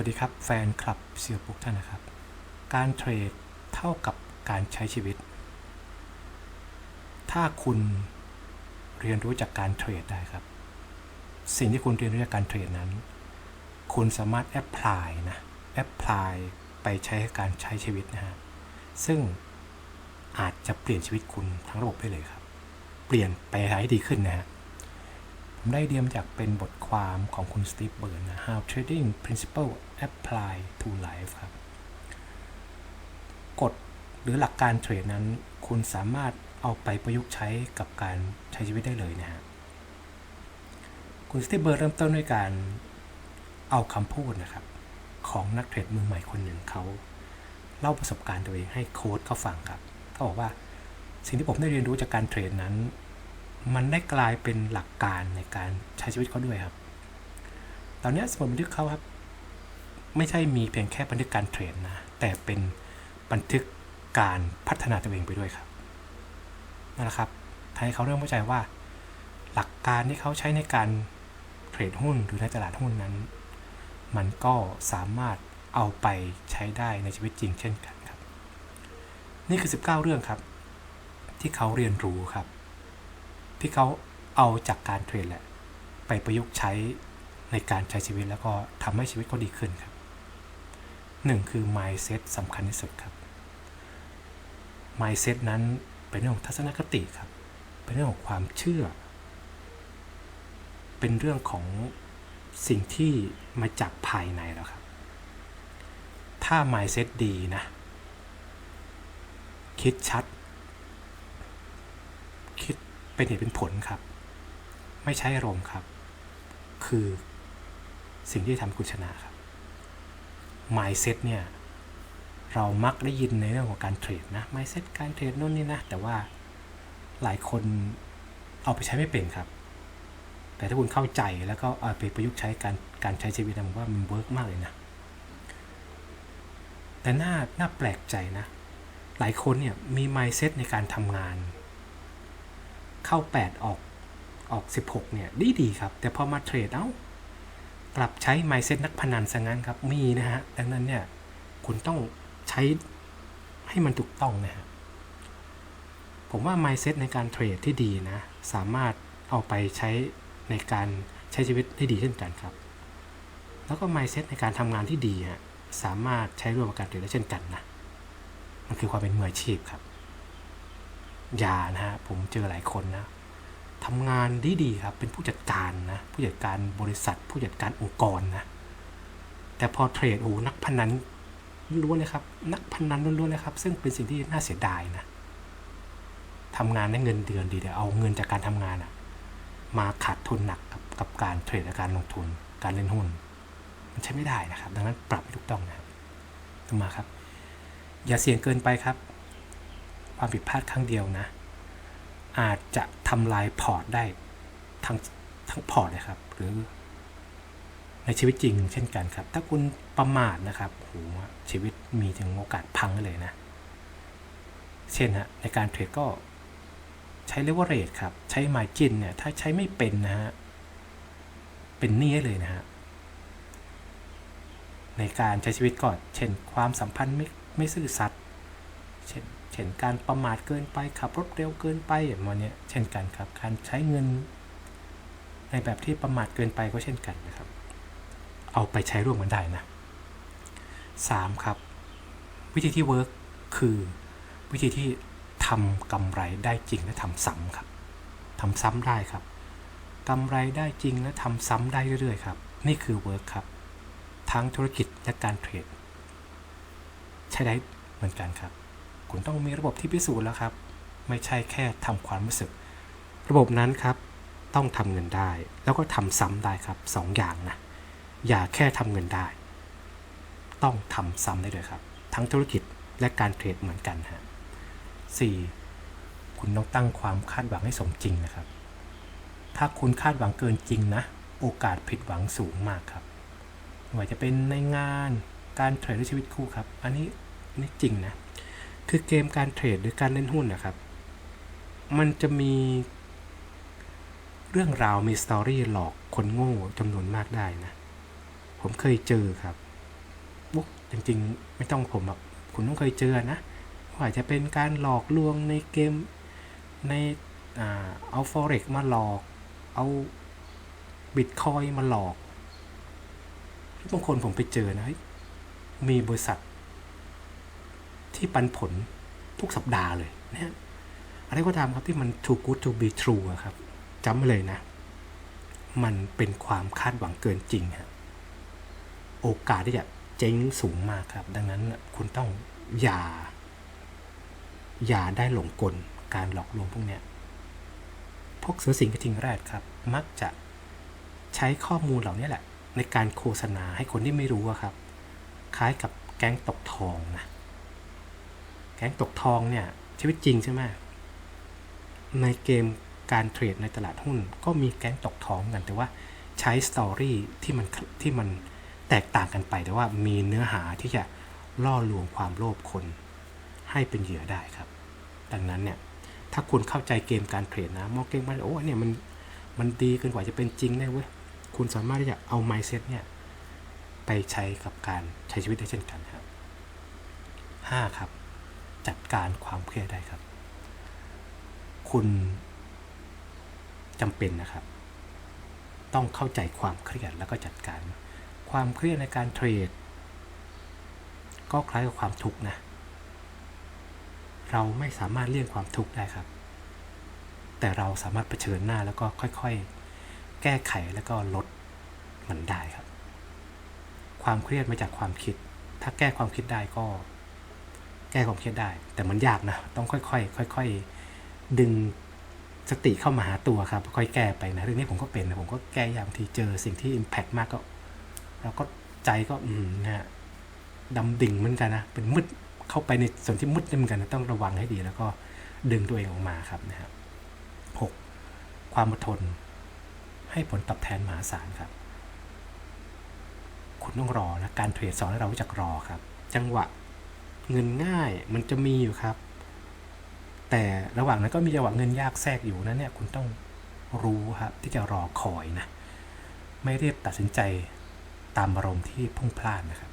วัสดีครับแฟนคลับเซียปุกท่านนะครับ การเทรดเท่ากับการใช้ชีวิต ถ้าคุณเรียนรู้จากการเทรดได้ครับ สิ่งที่คุณเรียนรู้จากการเทรดนั้น คุณสามารถแอพพลายนะแอพพลายไปใช้การใช้ชีวิตนะฮะซึ่งอาจจะเปลี่ยนชีวิตคุณทั้งระบบได้เลยครับ เปลี่ยนไปให้ดีขึ้นนะฮะ ผมได้เดียมจากเป็นบทความของคุณสตีฟเบิร์นนะ How Trading Principle Apply to Life ครับ กฎหรือหลักการเทรดนั้น คุณสามารถเอาไปประยุกต์ใช้กับการใช้ชีวิตได้เลยนะฮะ คุณสตีฟเบิร์นเริ่มต้นด้วยการเอาคำพูดนะครับ ของนักเทรดมือใหม่คนหนึ่งเขาเล่าประสบการณ์ตัวเองให้โค้ดเขาฟังครับ เขาบอกว่าสิ่งที่ผมได้เรียนรู้จากการเทรดนั้น มันได้กลายเป็นหลักการในการใช้ชีวิตเขาด้วยครับ ตอนนี้สมุดบันทึกเขาครับ ไม่ใช่มีเพียงแค่บันทึกการเทรดนะ แต่เป็นบันทึกการพัฒนาตัวเองไปด้วยครับนั่นแหละครับทำให้เขาเริ่มเข้าใจว่า หลักการที่เขาใช้ในการเทรดหุ้นหรือในตลาดหุ้นนั้น มันก็สามารถเอาไปใช้ได้ในชีวิตจริงเช่นกันครับ นี่คือ 19 เรื่องครับ ที่เขาเรียนรู้ครับ ที่เขาเอาจากการเทรดแหละ ไปประยุกต์ใช้ในการใช้ชีวิตแล้วก็ทำให้ชีวิตเขาดีขึ้นครับหนึ่งคือ mindset สำคัญที่สุดครับ mindset นั้นเป็นเรื่องของทัศนคติครับ เป็นเรื่องของความเชื่อ เป็นเรื่องของสิ่งที่มาจากภายในแล้วครับ ถ้า mindset ดีนะ คิดชัดคิด เป็นเหตุเป็นผลครับ ไม่ใช่อารมณ์ครับ คือสิ่งที่ทำคุณชนะครับ mindset เนี่ยเรามักได้ยินในเรื่องของการเทรดนะ mindset การเทรดโน่นนี่นะ แต่ว่าหลายคนเอาไปใช้ไม่เป็นครับ แต่ถ้าคุณเข้าใจแล้วก็เอาไปประยุกต์ใช้การการใช้ชีวิตนะผมว่ามันเวิร์กมากเลยนะ แต่น่าน่าแปลกใจนะ หลายคนเนี่ยมี mindset ในการทำงาน เข้า 8 ออกออก 16 เนี่ย ดีดีครับ แต่พอมาเทรดเอ้ากลับใช้ mindset นักพนันซะงั้นครับ มีนะฮะ ดังนั้นเนี่ย คุณต้องใช้ให้มันถูกต้องนะฮะ ผมว่า mindset ในการเทรดที่ดีนะ สามารถเอาไปใช้ในการใช้ชีวิตได้ดีเช่นกันครับ แล้วก็ mindset ในการทำงานที่ดีฮะ สามารถใช้ร่วมกับการเทรดได้เช่นกันนะ มันคือความเป็นมืออาชีพครับ อย่านะฮะผมเจอหลายคนนะทำงานดีๆครับเป็นผู้จัดการนะผู้จัดการบริษัท ผู้จัดการองค์กรนะแต่พอเทรดโอ้นักพนันล้วนเลยครับ นักพนันล้วนๆเลยครับ ซึ่งเป็นสิ่งที่น่าเสียดายนะทำงานได้เงินเดือนดีแต่เอาเงินจากการทำงานอะมาขาดทุนหนักกับกับการเทรดและการลงทุน การเล่นหุ้น มันใช้ไม่ได้นะครับ ดังนั้นปรับให้ถูกต้องนะครับต่อมาครับ อย่าเสี่ยงเกินไปครับ ความผิดพลาดครั้งเดียวนะ อาจจะทำลายพอร์ตได้ทั้งทั้งพอร์ตเลยครับ หรือ ในชีวิตจริงเช่นกันครับ ถ้าคุณประมาทนะครับโหชีวิตมีถึงโอกาสพังได้เลยนะ เช่นฮะในการเทรดก็ใช้เลเวอเรจครับ ใช้มาจินเนี่ย ถ้าใช้ไม่เป็นนะฮะ เป็นหนี้เลยนะฮะ ในการใช้ชีวิตก็เช่น ความสัมพันธ์ไม่ไม่ซื่อสัตย์ เช่นการประมาทเกินไปขับรถเร็วเกินไปอย่างมันเนี่ยเช่นกันครับ การใช้เงิน ในแบบที่ประมาทเกินไปก็เช่นกันนะครับ เอาไปใช้ร่วมกันได้นะ 3. ครับ วิธีที่เวิร์กคือวิธีที่ทำกำไรได้จริงและทำซ้ำครับทำซ้ำได้ครับกำไรได้จริงและทำซ้ำได้เรื่อยๆครับนี่คือเวิร์กครับ ทั้งธุรกิจและการเทรด ใช้ได้เหมือนกันครับ คุณต้องมีระบบที่พิสูจน์แล้วครับ ไม่ใช่แค่ทำความรู้สึก ระบบนั้นครับ ต้องทำเงินได้ แล้วก็ทำซ้ำได้ครับสองอย่างนะ อย่าแค่ทำเงินได้ ต้องทำซ้ำได้เลยครับ ทั้งธุรกิจและการเทรดเหมือนกันฮะ 4. คุณต้องตั้งความคาดหวังให้สมจริงนะครับ ถ้าคุณคาดหวังเกินจริงนะ โอกาสผิดหวังสูงมากครับไม่ว่าจะเป็นในงาน การเทรดหรือชีวิตคู่ครับ อันนี้นี่จริงนะ คือเกมการเทรดหรือการเล่นหุ้นนะครับ มันจะมี เรื่องราวมีสตอรี่หลอกคนโง่จำนวนมากได้นะ ผมเคยเจอครับบุ๊กจริงๆ ไม่ต้องผมแบบคุณต้องเคยเจอนะว่าจะเป็นการหลอกลวงในเกมในอ่าเอา forex มาหลอก เอาบิตคอยมาหลอกบางคนผมไปเจอนะมีบริษัท ที่ปันผลทุกสัปดาห์เลยนะอะไรก็ตามครับที่มัน too good to be true ครับจำไว้เลยนะ มันเป็นความคาดหวังเกินจริงฮะโอกาสที่จะเจ๊งสูงมากครับ ดังนั้นคุณต้องอย่า อย่าได้หลงกลการหลอกลวงพวกเนี้ยพวกเสือสิงกระทิงแรดครับ มักจะใช้ข้อมูลเหล่านี้แหละ ในการโฆษณาให้คนที่ไม่รู้ครับ คล้ายกับแก๊งตกทองนะ แก๊งตกทองเนี่ยชีวิตจริงใช่ไหมในเกมการเทรดในตลาดหุ้น ก็มีแก๊งตกทองกัน แต่ว่าใช้สตอรี่ที่มันที่มันแตกต่างกันไป แต่ว่ามีเนื้อหาที่จะล่อลวงความโลภคนให้เป็นเหยื่อได้ครับ ดังนั้นเนี่ยถ้าคุณเข้าใจเกมการเทรดนะมองเกมมันโอ้เนี่ยมันมันดีเกินกว่าจะเป็นจริงได้เว้ยคุณสามารถที่จะเอา mindset เนี่ยไปใช้กับการใช้ชีวิตได้เช่นกันครับ 5 ครับ จัดการความเครียดได้ครับ คุณจำเป็นนะครับ ต้องเข้าใจความเครียดแล้วก็จัดการ ความเครียดในการเทรด ก็คล้ายกับความทุกข์นะ เราไม่สามารถเลี่ยงความทุกข์ได้ครับ แต่เราสามารถเผชิญหน้าแล้วก็ค่อยๆ แก้ไขแล้วก็ลดมันได้ครับ ความเครียดมาจากความคิด ถ้าแก้ความคิดได้ก็ แก้ความเครียดได้ แต่มันยากนะ ต้องค่อยๆค่อย ๆ ดึงสติเข้ามาหาตัวครับ ค่อยแก้ไปนะเรื่องนี้ผมก็เป็นนะผมก็แก้ยากบางทีเจอสิ่งที่ Impact มากก็เราก็ใจก็อืมนะฮะดำดิ่งเหมือนกันนะเป็นมืดเข้าไปในส่วนที่มืดเหมือนกันนะต้องระวังให้ดี แล้วก็ดึงตัวเองออกมาครับนะครับหกความอดทน ให้ผลตอบแทนมหาศาลครับ คุณต้องรอนะการเทรดสอนให้เรารู้จักรอครับ จังหวะ เงินง่ายมันจะมีอยู่ครับ แต่ระหว่างนั้นก็มีจังหวะเงินยากแทรกอยู่นะเนี่ยคุณต้องรู้ครับที่จะรอคอยนะ ไม่รีบตัดสินใจตามอารมณ์ที่พุ่งพลาดนะครับ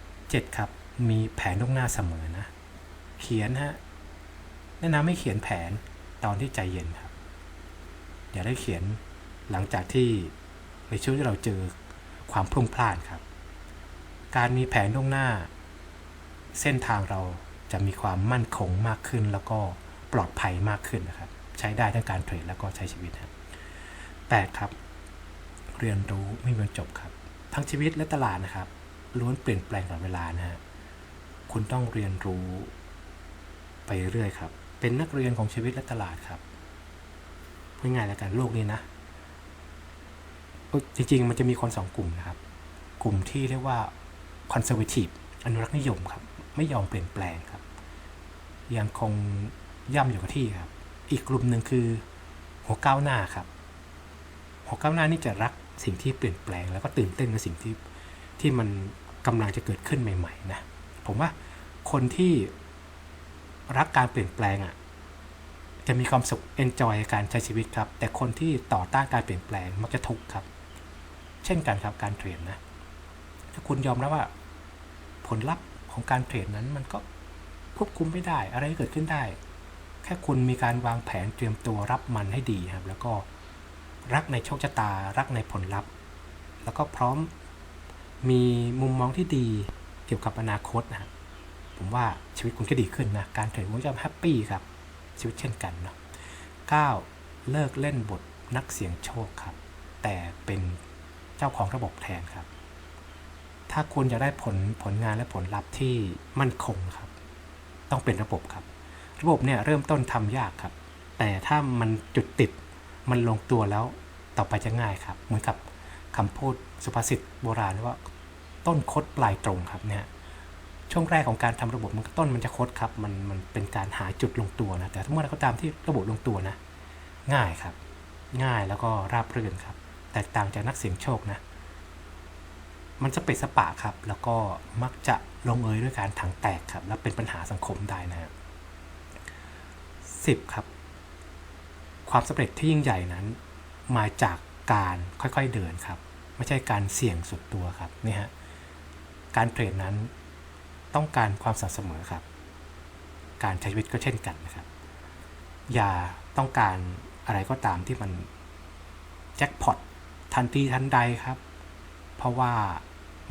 7 ครับมีแผนล่วงหน้าเสมอนะ เขียนฮะแนะนำให้เขียนแผนตอนที่ใจเย็นครับอย่าได้เขียนหลังจากที่ในช่วงที่เราเจอความพลุ่งพลาดครับ การมีแผนล่วงหน้า เส้นทางเราจะมีความมั่นคงมากขึ้น แล้วก็ปลอดภัยมากขึ้นนะครับ ใช้ได้ทั้งการเทรดแล้วก็ใช้ชีวิตครับแปดครับ เรียนรู้ไม่มีวันจบครับ ทั้งชีวิตและตลาดนะครับ ล้วนเปลี่ยนแปลงตลอดเวลานะฮะคุณต้องเรียนรู้ไปเรื่อยครับ เป็นนักเรียนของชีวิตและตลาดครับพูดง่ายแล้วกันโลกนี้นะจริงๆ มันจะมีคนสองกลุ่มนะครับ กลุ่มที่เรียกว่า conservative อนุรักษ์นิยมครับ ไม่ยอมเปลี่ยนแปลงครับ ยังคงย่ำอยู่กับที่ครับ อีกกลุ่มหนึ่งคือ หัวก้าวหน้าครับ หัวก้าวหน้านี่จะรักสิ่งที่เปลี่ยนแปลง แล้วก็ตื่นเต้นกับสิ่งที่ที่มันกำลังจะเกิดขึ้นใหม่ ๆ นะ ผมว่าคนที่รักการเปลี่ยนแปลงอะจะมีความสุข enjoy การใช้ชีวิตครับ แต่คนที่ต่อต้านการเปลี่ยนแปลงมักจะทุกข์ครับ เช่นกันครับการเทรดนะ ถ้าคุณยอมรับว่า ผลลัพธ์ ของการเทรดนั้นมันก็ควบคุมไม่ได้ อะไรเกิดขึ้นได้ แค่คุณมีการวางแผนเตรียมตัวรับมันให้ดีครับ แล้วก็รักในโชคชะตา รักในผลลัพธ์ แล้วก็พร้อมมีมุมมองที่ดีเกี่ยวกับอนาคตนะผมว่าชีวิตคุณก็ดีขึ้นนะ การเทรดคุณจะแฮปปี้ครับ ชีวิตเช่นกันเนาะ 9. เลิกเล่นบทนักเสี่ยงโชคครับ แต่เป็นเจ้าของระบบแทนครับ ถ้าคุณจะได้ผลผลงานและผลลัพธ์ที่มั่นคงครับ ต้องเป็นระบบครับ ระบบเนี่ยเริ่มต้นทำยากครับ แต่ถ้ามันจุดติดมันลงตัวแล้วต่อไปจะง่ายครับ เหมือนกับคำพูดสุภาษิตโบราณว่า ต้นคดปลายตรงครับเนี่ยช่วงแรกของการทำระบบมันต้นมันจะคดครับ มันมันเป็นการหาจุดลงตัวนะ แต่ถ้าเมื่อไรก็ตามที่ระบบลงตัวนะ ง่ายครับ ง่ายแล้วก็ราบรื่นครับ แตกต่างจากนักเสี่ยงโชคนะ มันจะเปดสปะครับ แล้วก็มักจะลงเอยด้วยการถังแตกครับ และเป็นปัญหาสังคมได้นะครับสิบครับ ความสำเร็จที่ยิ่งใหญ่นั้น มาจากการค่อยๆเดินครับ ไม่ใช่การเสี่ยงสุดตัวครับนี่ฮะการเทรดนั้นต้องการความสม่ำเสมอครับ การใช้ชีวิตก็เช่นกันนะครับ อย่าต้องการอะไรก็ตามที่มันแจ็คพอตทันทีทันใดครับ เพราะว่า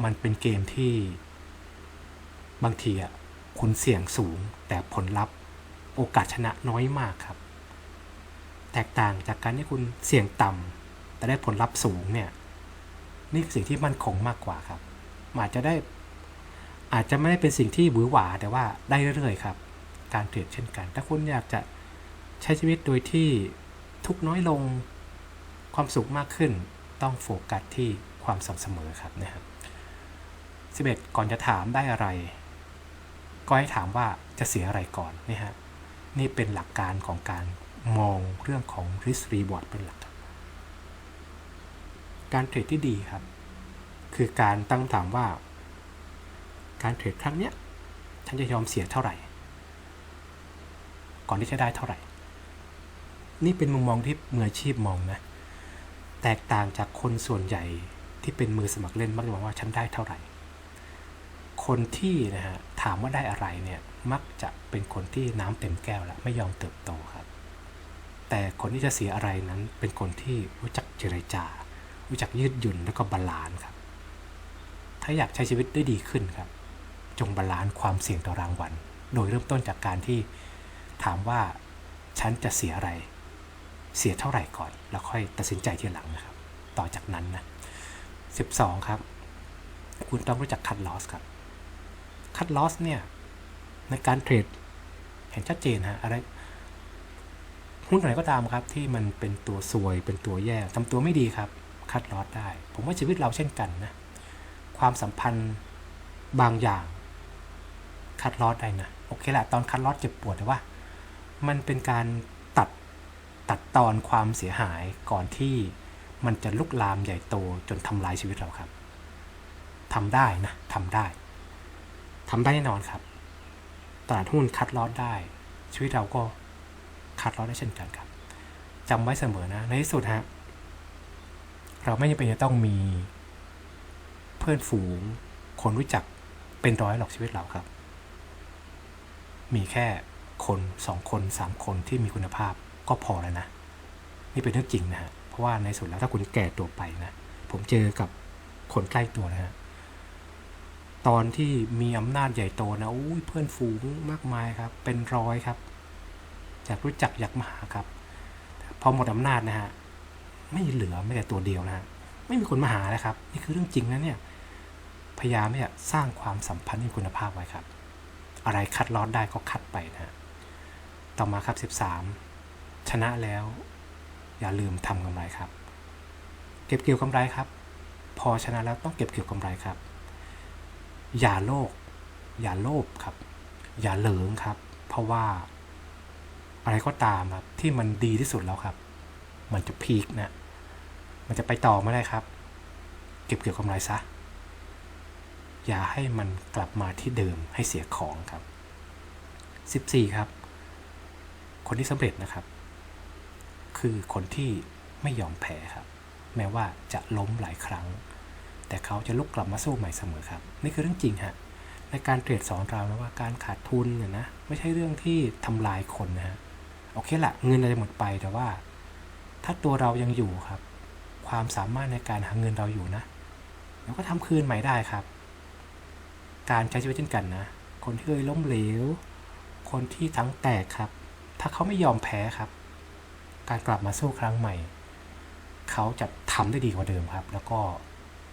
มันเป็นเกมที่ บางทีอะคุณเสี่ยงสูงแต่ผลลัพธ์โอกาสชนะน้อยมากครับ แตกต่างจากการที่คุณเสี่ยงต่ำแต่ได้ผลลัพธ์สูงเนี่ยนี่คือสิ่งที่มั่นคงมากกว่าครับอาจจะได้ อาจจะไม่ได้เป็นสิ่งที่หวือหวาแต่ว่าได้เรื่อยๆครับ การเทรดเช่นกัน ถ้าคุณอยากจะใช้ชีวิตโดยที่ทุกน้อยลงความสุขมากขึ้น ต้องโฟกัสที่ความสม่ำเสมอครับนะครับ 11 ก่อนจะถามได้อะไร ก็ให้ถามว่าจะเสียอะไรก่อนนี่ฮะนี่เป็นหลักการของการมองเรื่องของ risk reward เป็นหลัก การเทรดที่ดีครับ คือการตั้งถามว่า การเทรดครั้งเนี้ยฉันจะยอมเสียเท่าไหร่ ก่อนที่จะได้เท่าไหร่ นี่เป็นมุมมองที่มืออาชีพมองนะ แตกต่างจากคนส่วนใหญ่ที่เป็นมือสมัครเล่นมักจะบอกว่าฉันได้เท่าไหร่ คนที่นะฮะถามว่าได้อะไรเนี่ยมักจะเป็นคนที่น้ำเต็มแก้วแล้วไม่ยอมเติบโตครับ แต่คนที่จะเสียอะไรนั้นเป็นคนที่รู้จักเจรจา รู้จักยืดหยุ่นแล้วก็บาลานซ์ครับ ถ้าอยากใช้ชีวิตได้ดีขึ้นครับ จงบาลานซ์ความเสี่ยงต่อรางวัล โดยเริ่มต้นจากการที่ถามว่าฉันจะเสียอะไร เสียเท่าไหร่ก่อน แล้วค่อยตัดสินใจทีหลังนะครับ ต่อจากนั้นนะ 12 ครับ คุณต้องรู้จักคัดลอสครับ คัดลอสเนี่ย ในการเทรดเห็นชัดเจนฮะอะไรหุ้นอะไรก็ตามครับ ที่มันเป็นตัวซวยเป็นตัวแย่ทำตัวไม่ดีครับ คัดลอสได้ ผมว่าชีวิตเราเช่นกันนะความสัมพันธ์บางอย่าง คัดลอสได้นะโอเคแหละตอนคัดลอสเจ็บปวดแต่ว่า มันเป็นการตัดตัดตอนความเสียหายก่อนที่มันจะลุกลามใหญ่โตจนทำลายชีวิตเราครับทำได้นะทำได้ ทำได้แน่นอนครับ ตลาดหุ้นคัดลอสได้ ชีวิตเราก็คัดลอสได้เช่นกันครับจำไว้เสมอนะ ในที่สุดฮะ เราไม่จำเป็นจะต้องมีเพื่อนฝูง คนรู้จักเป็นร้อยหรอกชีวิตเราครับ มีแค่คนสองคนสามคนที่มีคุณภาพก็พอแล้วนะ นี่เป็นเรื่องจริงนะฮะ เพราะว่าในสุดแล้วถ้าคุณแก่ตัวไปนะ ผมเจอกับคนใกล้ตัวนะฮะ ตอนที่มีอำนาจใหญ่โตนะอุ้ยเพื่อนฝูงมากมายครับ เป็นร้อยครับอยากรู้จักอยากมาหาครับพอหมดอำนาจนะฮะไม่เหลือไม่แต่ตัวเดียวนะฮะไม่มีคนมาหาแล้วครับ นี่คือเรื่องจริงนะเนี่ยพยายามเนี่ยสร้างความสัมพันธ์ที่คุณภาพไว้ครับ อะไรคัดลอดได้ก็คัดไปนะฮะต่อมาครับ 13 ชนะแล้ว อย่าลืมทำกำไรครับ เก็บเกี่ยวกำไรครับ พอชนะแล้วต้องเก็บเกี่ยวกำไรครับ อย่าโลภอย่าโลภครับ อย่าเหลิงครับ เพราะว่า อะไรก็ตามครับ ที่มันดีที่สุดแล้วครับ มันจะพีคนะมันจะไปต่อไม่ได้ครับ เก็บเกี่ยวกำไรซะ อย่าให้มันกลับมาที่เดิมให้เสียของครับ 14 ครับ คนที่สำเร็จนะครับ คือคนที่ไม่ยอมแพ้ครับ แม้ว่าจะล้มหลายครั้ง แต่เขาจะลุกกลับมาสู้ใหม่เสมอครับ นี่คือเรื่องจริงฮะในการเทรดสอนเรานะว่าการขาดทุนเนี่ยนะไม่ใช่เรื่องที่ทำลายคนนะฮะโอเคละเงินเราจะหมดไปแต่ว่า ถ้าตัวเรายังอยู่ครับ ความสามารถในการหาเงินเราอยู่นะเราก็ทำคืนใหม่ได้ครับ การใช้ชีวิตเช่นกันนะคนที่เคยล้มเหลว คนที่ทั้งแตกครับ ถ้าเขาไม่ยอมแพ้ครับ การกลับมาสู้ครั้งใหม่ เขาจะทำได้ดีกว่าเดิมครับ แล้วก็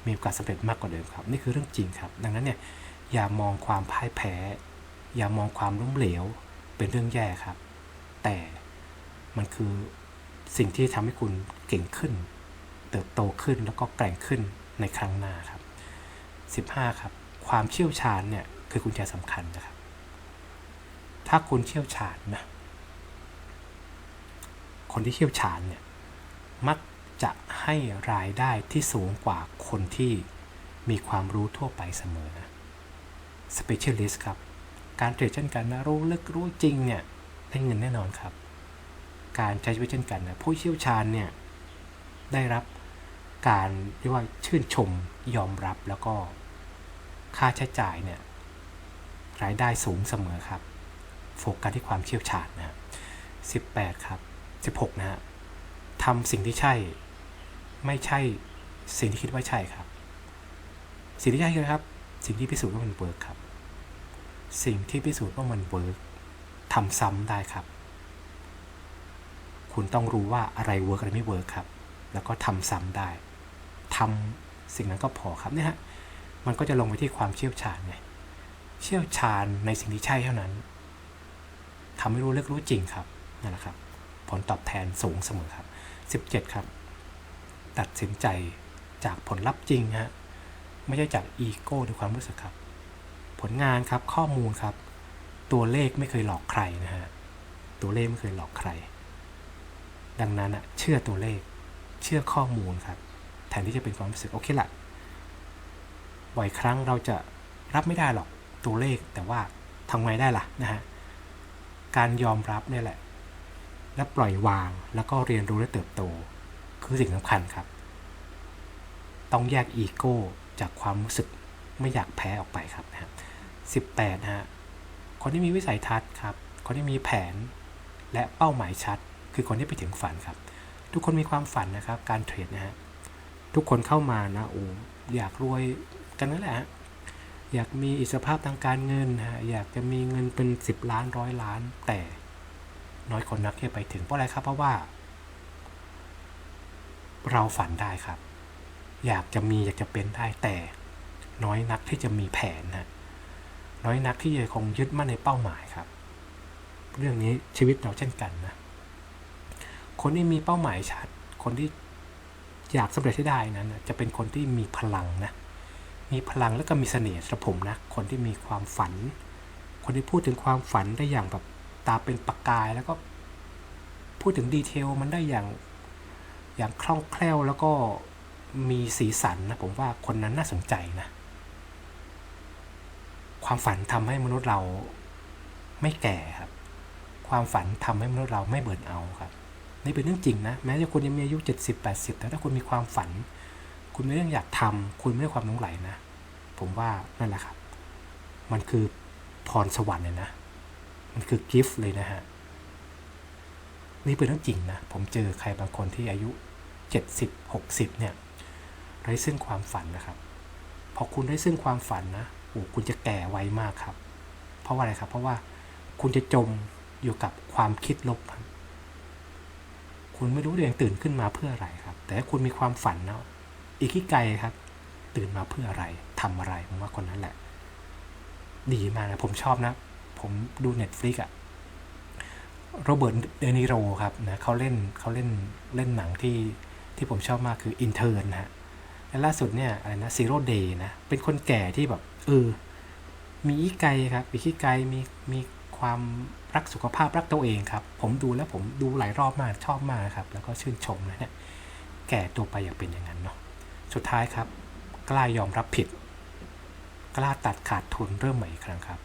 มีโอกาสสำเร็จมากกว่าเดิมครับ นี่คือเรื่องจริงครับ ดังนั้นเนี่ยอย่ามองความพ่ายแพ้ อย่ามองความล้มเหลวเป็นเรื่องแย่ครับ แต่มันคือสิ่งที่ทำให้คุณเก่งขึ้น เติบโตขึ้นแล้วก็แกร่งขึ้นในครั้งหน้าครับ 15 ครับ ความเชี่ยวชาญเนี่ยคือกุญแจสำคัญนะครับ ถ้าคุณเชี่ยวชาญนะคนที่เชี่ยวชาญเนี่ยมัก จะให้รายได้ที่สูงกว่าคนที่มีความรู้ทั่วไปเสมอนะ specialist ครับ การเทรดเช่นกันนะรู้ลึกรู้จริงเนี่ยได้เงินแน่นอนครับ การใช้ชีวิตเช่นกันนะผู้เชี่ยวชาญเนี่ยได้รับการเรียกว่าชื่นชมยอมรับแล้วก็ค่าใช้จ่ายเนี่ยรายได้สูงเสมอครับ โฟกัสที่ความเชี่ยวชาญนะฮะ18 ครับ 16 นะฮะทำสิ่งที่ใช่ ไม่ใช่สิ่งที่คิดว่าใช่ครับ สิ่งที่ใช่คือครับ สิ่งที่พิสูจน์ว่ามันเวิร์กครับ สิ่งที่พิสูจน์ว่ามันเวิร์กทำซ้ำได้ครับ คุณต้องรู้ว่าอะไรเวิร์กอะไรไม่เวิร์กครับ แล้วก็ทำซ้ำได้ทำสิ่งนั้นก็พอครับเนี่ยฮะมันก็จะลงไปที่ความเชี่ยวชาญไงเชี่ยวชาญในสิ่งที่ใช่เท่านั้นทำให้รู้เลือกรู้จริงครับนั่นแหละครับ ผลตอบแทนสูงเสมอครับ 17 ครับ ตัดสินใจจากผลลัพธ์จริงฮะไม่ใช่จากอีโก้หรือความรู้สึกครับ ผลงานครับข้อมูลครับ ตัวเลขไม่เคยหลอกใครนะฮะตัวเลขไม่เคยหลอกใคร ดังนั้นอะเชื่อตัวเลข เชื่อข้อมูลครับแทนที่จะเป็นความรู้สึกโอเคละบ่อยครั้งเราจะรับไม่ได้หรอกตัวเลขแต่ว่าทำไงได้ล่ะนะฮะการยอมรับเนี่ยแหละ และปล่อยวางแล้วก็เรียนรู้และเติบโต คือสิ่งสำคัญครับ ต้องแยกอีโก้จากความรู้สึกไม่อยากแพ้ออกไปครับนะฮะ18นะฮะคนที่มีวิสัยทัศน์ครับ คนที่มีแผนและเป้าหมายชัด คือคนที่ไปถึงฝันครับ ทุกคนมีความฝันนะครับ การเทรดนะฮะทุกคนเข้ามานะโอ้อยากรวยกันนั่นแหละอยากมีอิสรภาพทางการเงินฮะอยากจะมีเงินเป็น 10 ล้านร้อยล้าน แต่น้อยคนนักที่ไปถึงเพราะอะไรครับ เพราะว่า เราฝันได้ครับ อยากจะมีอยากจะเป็นได้แต่น้อยนักที่จะมีแผนนะน้อยนักที่จะคงยึดมั่นในเป้าหมายครับ เรื่องนี้ชีวิตเราเช่นกันนะ คนที่มีเป้าหมายชัด คนที่อยากสำเร็จให้ได้นั้นจะเป็นคนที่มีพลังนะ มีพลังแล้วก็มีเสน่ห์สำหรับผมนะ คนที่มีความฝัน คนที่พูดถึงความฝันได้อย่างแบบตาเป็นประกายแล้วก็พูดถึงดีเทลมันได้อย่าง อย่างคล่องแคล่วแล้วก็มีสีสันนะผมว่าคนนั้นน่าสนใจนะความฝันทำให้มนุษย์เราไม่แก่ครับ ความฝันทำให้มนุษย์เราไม่เบิร์นเอาครับนี่เป็นเรื่องจริงนะแม้จะคุณยังมีอายุ70 80 แต่ถ้าคุณมีความฝัน คุณมีเรื่องอยากทำคุณไม่ได้ความหลงไหลนะ ผมว่านั่นแหละครับ มันคือพรสวรรค์เลยนะ มันคือกิฟต์เลยนะฮะนี่เป็นเรื่องจริงนะ ผมเจอใครบางคนที่อายุ 70 60 เนี่ยไร้ซึ่งความฝันนะครับ พอคุณได้ซึ่งความฝันนะโอ้คุณจะแก่ไวมากครับ เพราะว่าอะไรครับ เพราะว่าคุณจะจมอยู่กับความคิดลบ คุณไม่รู้ตัวเองตื่นขึ้นมาเพื่ออะไรครับ แต่คุณมีความฝันนะอีกที่ไกลครับ ตื่นมาเพื่ออะไรทำอะไรผมว่าคนนั้นแหละ ดีมากนะผมชอบนะ ผมดู Netflix อะโรเบิร์ตเดนิโรครับนะเขาเล่นเขาเล่นเล่นหนังที่ ที่ผมชอบมากคืออินเทอร์นะฮะและล่าสุดเนี่ยอะไรนะซีโร่เดย์นะ เป็นคนแก่ที่แบบเออมีอีไกครับมีขี้ไกมีมีความรักสุขภาพรักตัวเองครับ ผมดูแล้วผมดูหลายรอบมากชอบมากครับ แล้วก็ชื่นชมนะเนี่ยแก่ตัวไปอยากเป็นอย่างนั้นเนาะสุดท้ายครับ กล้ายอมรับผิด กล้าตัดขาดทุนเริ่มใหม่อีกครั้งครับ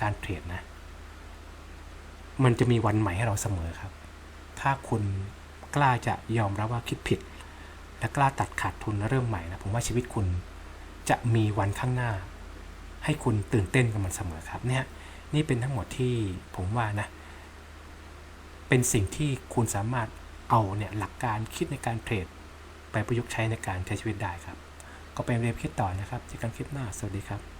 การเทรดนะ มันจะมีวันใหม่ให้เราเสมอครับ ถ้าคุณ กล้าจะยอมรับว่าคิดผิด และกล้าตัดขาดทุนและเริ่มใหม่นะผมว่าชีวิตคุณจะมีวันข้างหน้า ให้คุณตื่นเต้นกับมันเสมอครับเนี่ยนี่เป็นทั้งหมดที่ผมว่านะ เป็นสิ่งที่คุณสามารถเอาเนี่ยหลักการคิดในการเทรดไปประยุกต์ใช้ในการใช้ชีวิตได้ครับ ก็ไปเรียนคิดต่อนะครับเจอกันคลิปหน้าสวัสดีครับ